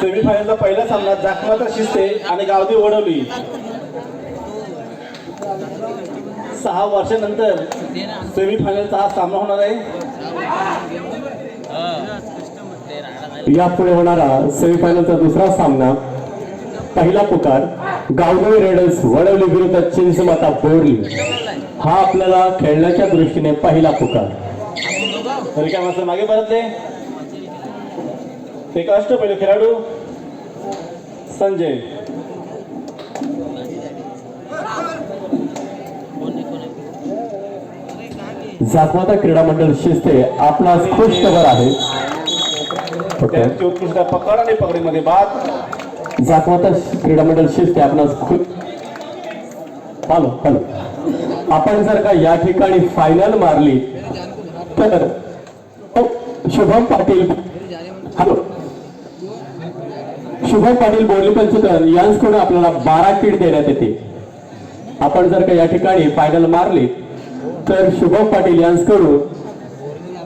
सेमीफायनलचा पहिला सामना जाखमाता शिस्ते आणि गावदी ओढवली. सहा वर्षानंतर सेमीफायनलचा हा सामना होणार आहे. यापुढे होणारा सेमीफायनलचा दुसरा सामना पहिला पुकार गावगावी रेडर्स वडवली विरुद्ध चिंचमाता बोरली. हा आपल्याला खेळण्याच्या दृष्टीने पहिला पुकार. तरी काय मागे परतले? एक अष्टपैलू खेळाडू संजय जागवाता क्रीडा मंडळ शिस्ते खुश खबर आहे. त्यांची उत्कृष्ट पकड आणि पकडीमध्ये बाद जागवाता क्रीडा मंडळ शिस्ते आपणास खुश हॅलो हॅलो. आपण जर का या ठिकाणी फायनल मारली तर शुभम पाटील. हॅलो. शुभम पाटील बोर्ली पंचकर यांच्याकडून आपल्याला बारा किट देण्यात येते. आपण जर का या ठिकाणी फायनल मारली तर शुभम पाटील यांच्याकडून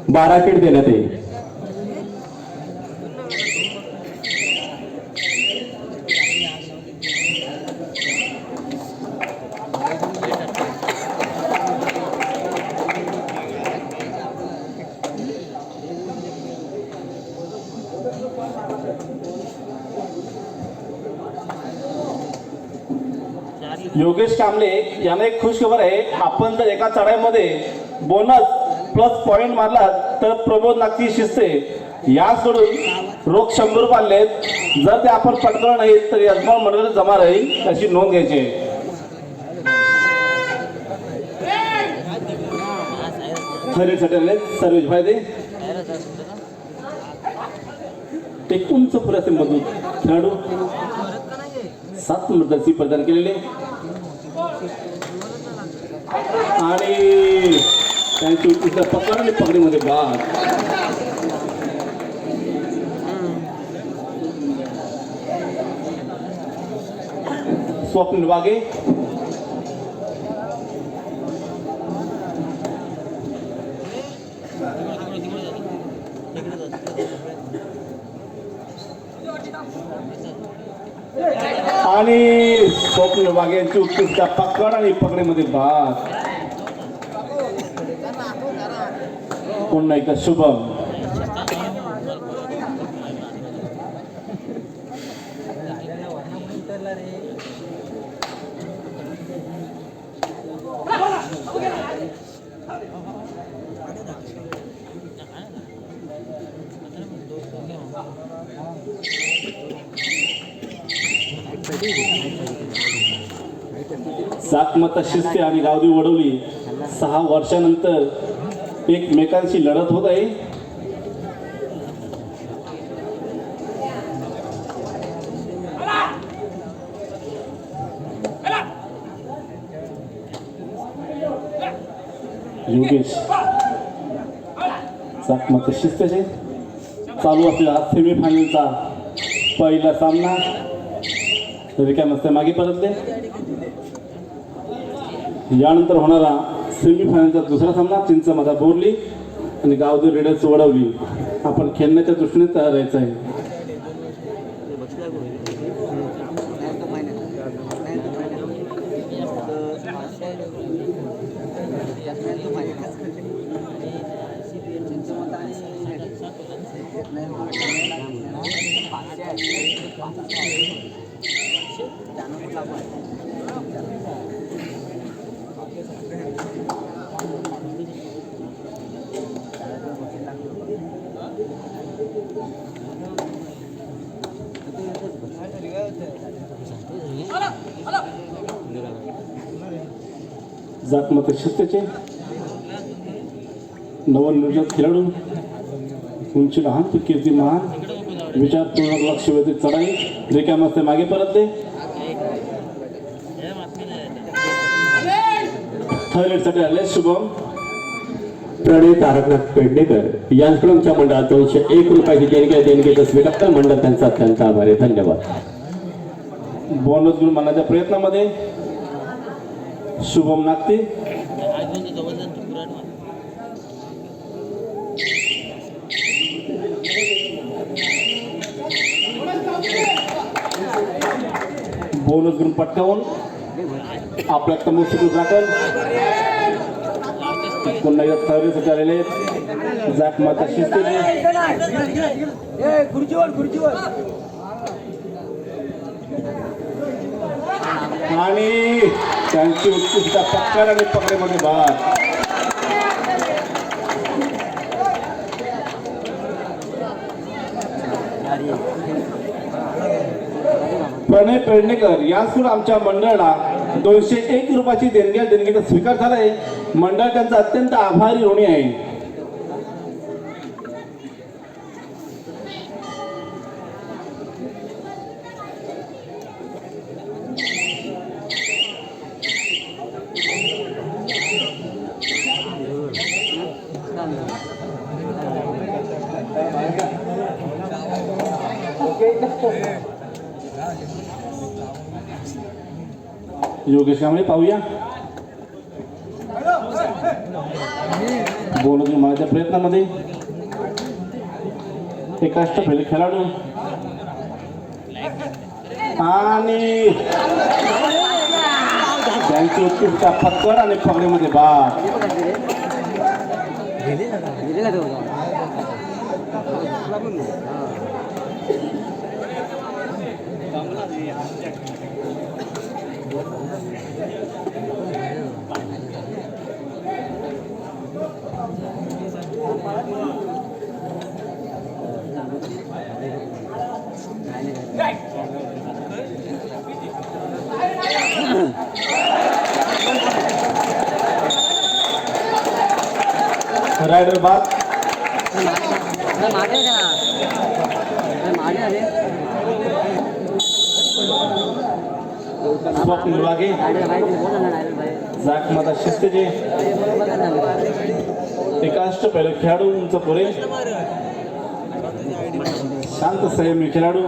बारा किट देण्यात येईल. योगेश कांबळे यांना एक खुश खबर आहे. आपण जर एका चढाईमध्ये बोनस प्लस पॉईंट मारला तर प्रमोद नागती शिस्ते या सोडून रोख शंभर रुपये आणले जर ते आपण पटकवलं नाही तर यजमान मंडळ जमा राहील अशी नोंद घ्यायची आहे. खरे सर्वे फायदे ते उंच पुराचे मधून खेळाडू. सात नंबर प्रदान केलेले. आणि त्यांची तिथं पकड आणि पकडीमध्ये बाद. स्वप्न बागे आणि स्वप्न बागेची उत्कृष्ट पकड आणि पकडीमध्ये भाग पुन्हा एकदा शुभम। सातमता शिस्ते आणि गावदी वडवली. सहा वर्षानंतर एकमेकांशी लढत होत आहे. योगेश सातमता शिस्तेचे चालू असलेला सेमीफायनलचा पहिला सामना. तरी काय मस्त मागे परतले. यानंतर होणारा सेमीफायनलचा दुसरा सामना चिंचमाता बोरली आणि गावदूर रेडर्स वडवली. आपण खेळण्याच्या दृष्टीने तयार राहायचं आहे. जातमत शिस्तेचे. नवनिर्मित खेळाडू. उंची लहान तर कीर्ती महान. विचारपूर्वक लक्ष वेधित चढाई. रिकामस्ते मागे परतले थायलंडसाठी आले शुभम. प्रणय तारकनाथ पेडणेकर यांच्याकडूनच्या मंडळात दोनशे एक रुपयाची देणगी देणगीचं स्वीकार मंडळ त्यांचा अत्यंत आभारी. धन्यवाद. बोनस गुण मानण्याच्या प्रयत्नामध्ये. शुभम नागते. बोनस ग्रुप पटकावून. आपल्या तंबू सुरू दाखल पुन्हा एक तयारीसाठी आलेले आहेत जात माता शिस्ते खुर्चीवर खुर्चीवर आणि त्यांची उत्कृष्टता पक्कार आणि पकडेमध्ये बाद प्रणय पेडणेकर यासुर आमच्या मंडळाला दोनशे एक रुपयाची देणगी देणगीचा स्वीकार झालाय. मंडळ त्यांचा अत्यंत आभारी होणे आहे. योगेश कांबळे पाहूया. बोलत माझ्या प्रयत्नामध्ये. एक पहिले खेळाडू. आणि त्यांची उत्कृष्टता पत्कड आणि पगडीमध्ये बाद. रायडर बाद मागे का मागे अरे माता शिस्तीचे. बघा ना एकाष्ट पहिले खेळाडू उंच पुरे. शांत संयमी खेळाडू.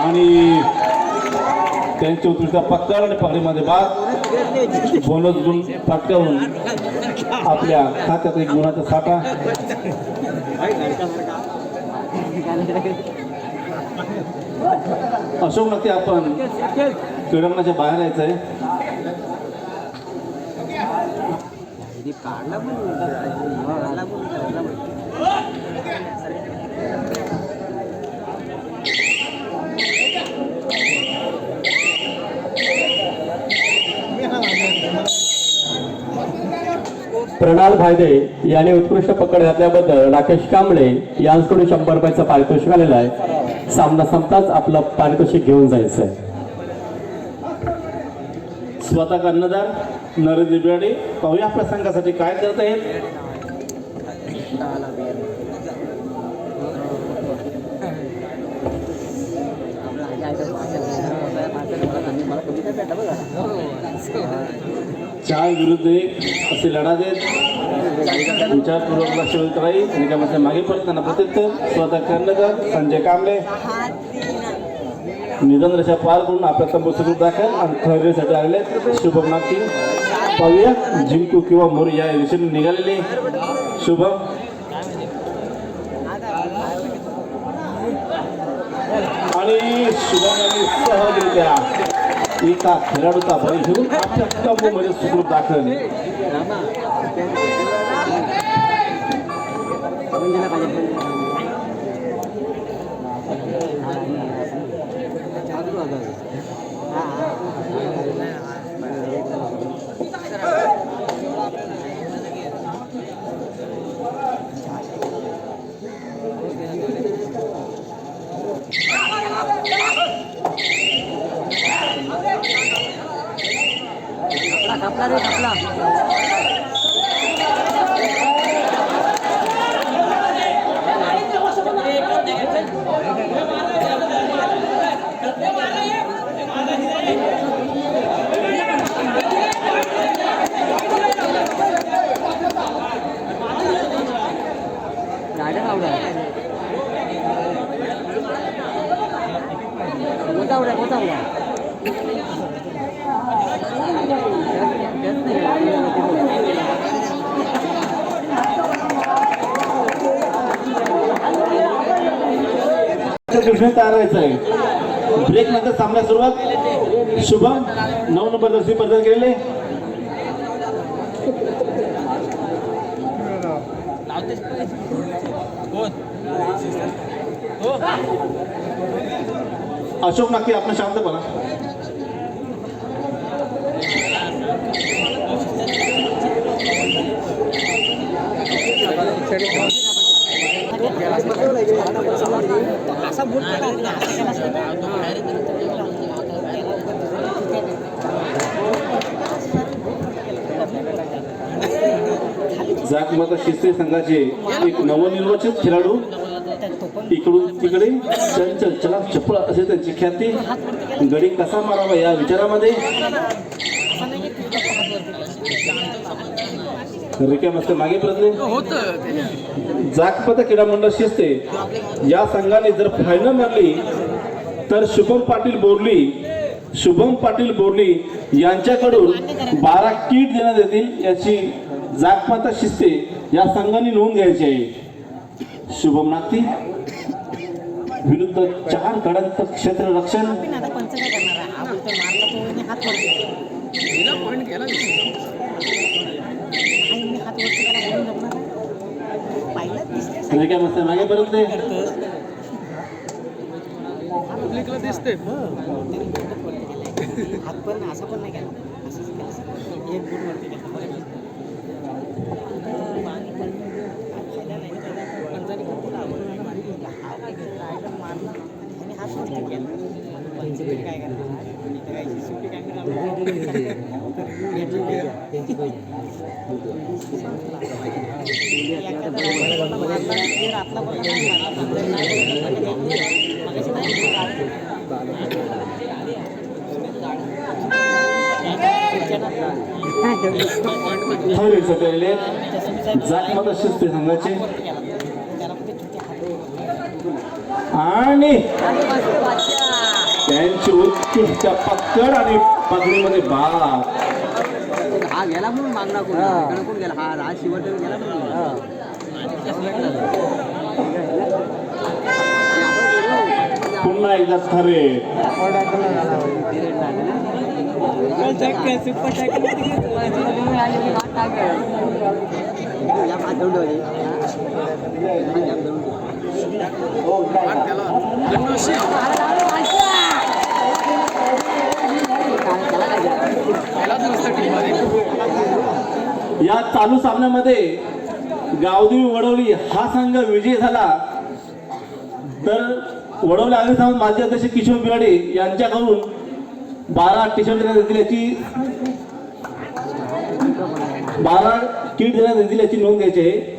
आणि त्यांची उत्कृष्टता पक्कड आणि पगडीमध्ये बाद. बोनस गुण पटकावून आपल्या खात्यात एक गुणाचा साठा. अशोक नक्की आपण क्रीडांगणाच्या बाहेर यायचं आहे प्रणाल भायदे यांनी उत्कृष्ट पकड घातल्याबद्दल राकेश कांबळे यांच्याकडून शंभर रुपयाचं पारितोषिक आलेलं आहे. सामना संपताच आपलं पारितोषिक घेऊन जायचं आहे स्वतः कर्णधार नरेंद्र बिराडे पाहूया प्रसंगासाठी काय करत आहेत हो, चार विरुद्ध एक असे लढा देत विचारपूर्वक लक्ष देत राहील निगमाच्या मागे पडत त्यांना प्रत्युत्तर स्वतः कर्णधार संजय कांबळे. निधन रेषा पार करून आपल्या तंबू सुरू दाखल आणि खरेदीसाठी आलेले शुभम नागती पाहूया जिंकू किंवा मोरी या दिशेने निघालेले. शुभम. आणि शुभम यांनी सहजरित्या एका खेळाडूचा बळी घेऊन आपल्या तंबूमध्ये सुखरूप दाखल. पाहिजे आहे नंतर सामना सुरुवात शुभम नऊ नंबर जर्सी प्रदान केलेले अशोक नाके आपण शांत बोला Thank you. जागमाता शिस्ते संघाचे एक नवनिर्वाचित खेळाडू इकडून तिकडे चंचल चला चपळ असे त्यांची ख्याती. गडी कसा मारावा या विचारामध्ये रिक्या मस्त मागे प्रयत्न जागपत क्रीडा मंडळ शिस्ते. या संघाने जर फायनल मारली तर शुभम पाटील बोरली शुभम पाटील बोरली यांच्याकडून बारा किट देण्यात येतील याची जागपाता शिस्ते या संघाने नोंद घ्यायची आहे. शुभम नागती विरुद्ध चार गड्यांचं क्षेत्र रक्षण. आता पंच काय करणार आहे हा बोलतो मारला तो आणि हात वरती आणि मी हात वरती करा बोलून जमणार आहे? दिसते रिक्या मस्त मागे पर्यंत हात पण असं पण नाही केला असंच केलं एक बोट वरती नाही हा काय शिस्ते संघाचे आणि त्यांची उत्कृष्ट पकड आणि पकडीमध्ये बाद हा गेला म्हणून मागला कोण इकडे कोण गेला? हा राज शिवर्धन गेला म्हणून. पुन्हा एकदा खरे. या चालू सामन्यामध्ये गावदेवी वडवली हा संघ विजयी झाला. तर वडवले आगे सांगून माजी अध्यक्ष किशोर बिराडे यांच्याकडून बारा टी शर्ट देण्यात येतील याची बारा किट देण्यात येतील याची नोंद घ्यायची आहे.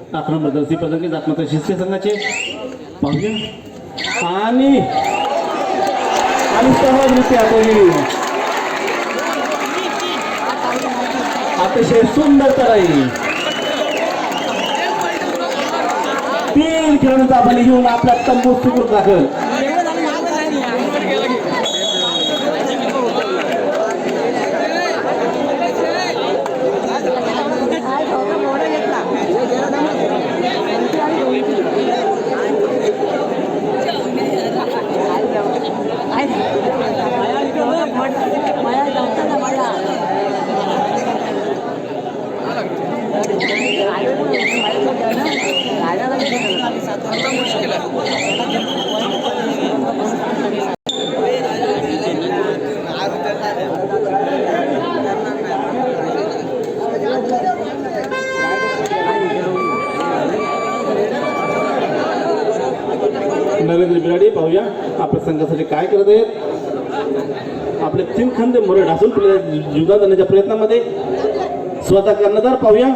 अकरा आक्रमण बदलसी पदके जातमाता शिस्ते संघाचे. पाहूया. आणि आणि सहजरित्या कोणी अतिशय सुंदर तराई. तीन खेळाडूंचा बली घेऊन आपला तंबू सुपूर दाखल. नरेंद्र पाहूया. आपल्या संघासाठी काय करत आहेत? आपले तीन खंदे मोरे ढासून पुढे जीवनात आणण्याच्या प्रयत्नामध्ये स्वतः कर्णधार पाहूया.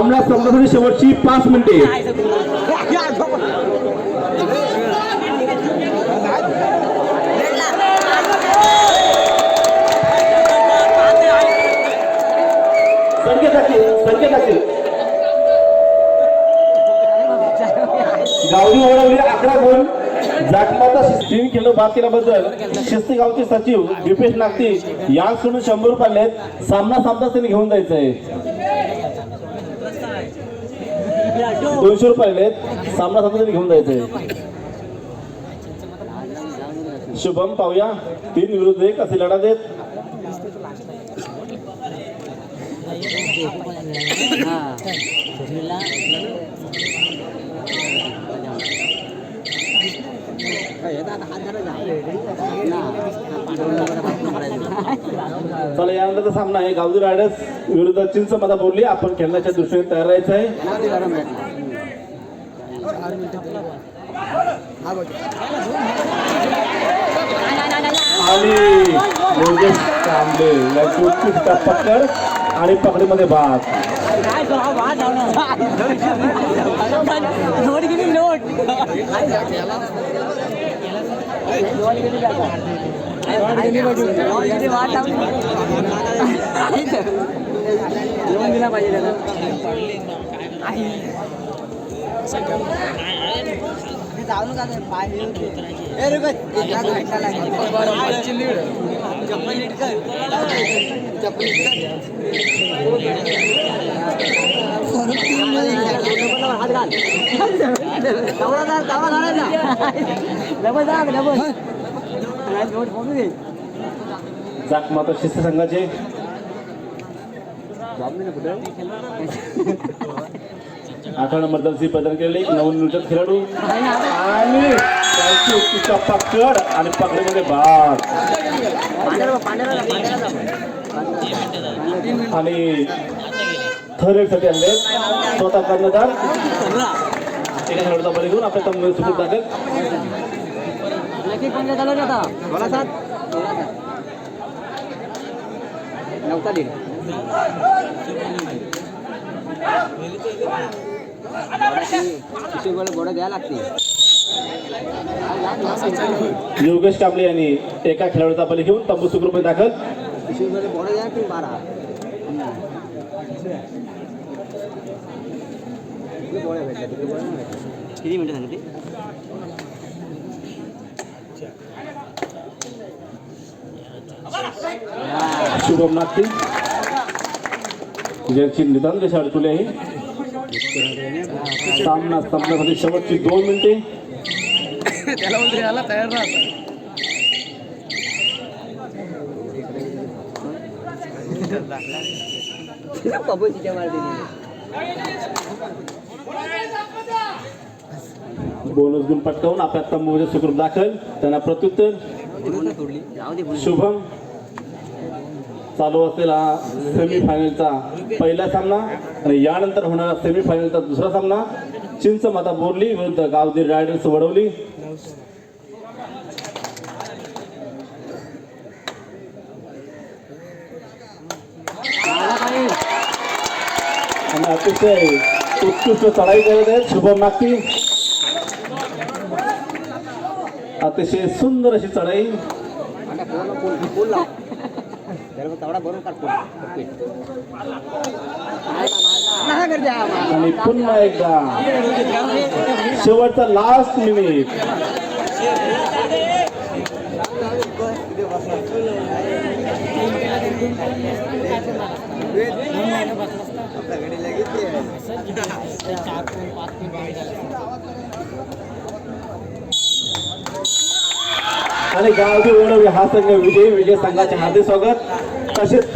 सामना संपण्यासाठी शेवटची पाच मिनिटे. संकेत टाकतील गावडी ओढवली अकरा गुण. जाटमाता तीन किलो बाद केल्याबद्दल शिस्ती गावचे सचिव दीपेश नागती यांकडून शंभर रुपये सामना सामना त्यांनी घेऊन जायचं आहे दोनशे रुपये आहेत. सामना सामना घेऊन जायचं आहे शुभम पाहूया. तीन विरुद्ध एक असे लढा देत. चला यानंतरचा सामना आहे. गावदी रायडर्स विरुद्ध चिंच मधा बोलली आपण खेळण्याच्या दृष्टीने तयार राहायचं आहे आणि योगेश कांबळे यांची पकड आणि पकडीमध्ये भाग काय तो हा वाद नोट गेली नोट दिला पाहिजे त्याला जाऊन का जाक माता शिस्त संघाचे अठरा नंबर दर्शी प्रदान केलेले एक नवनिर्मित खेळाडू. आणि त्यांची उत्कृष्ट पकड आणि पकडीमध्ये भाग. आणि थर्डसाठी आणले. स्वतः कर्णधार. एका खेळाडूचा बळी घेऊन आपल्या तंबू सुरू टाकेल नव्हता दिला योगेश कांबळे यांनी एका खेळाडूचा बळी घेऊन तंबू सुखरूपे दाखल. किती मिनिटं सांगितली शुभम नागती ज्यांची निदान कशी अडचणी आहे सामना संपण्यासाठी शेवटची दोन मिनिटे. पबोशीच्या मार दिली बोनस गुण पटकावून आपल्या तंबूमध्ये सुखरूप दाखल. त्यांना प्रत्युत्तर. शुभम. चालू असलेला सेमी फायनलचा पहिला सामना आणि यानंतर होणारा सेमी फायनलचा दुसरा सामना. चिंच माता बोरली विरुद्ध गावदी रायडर्स वडवली. आणि अतिशय उत्कृष्ट चढाई करत आहेत शुभम नागती अतिशय सुंदर अशी चढाई. फुल लाव त्याला तेवढा बरोबर काढ फुल आणि पुन्हा एकदा. शेवटचा लास्ट मिनिट राहिलं बसलं असतं असं चार पॉईंट पाच पॉईंट कमी झालं आणि गावठी ओढव हा संघ विजयी विजय संघाचे हार्दिक स्वागत. तसेच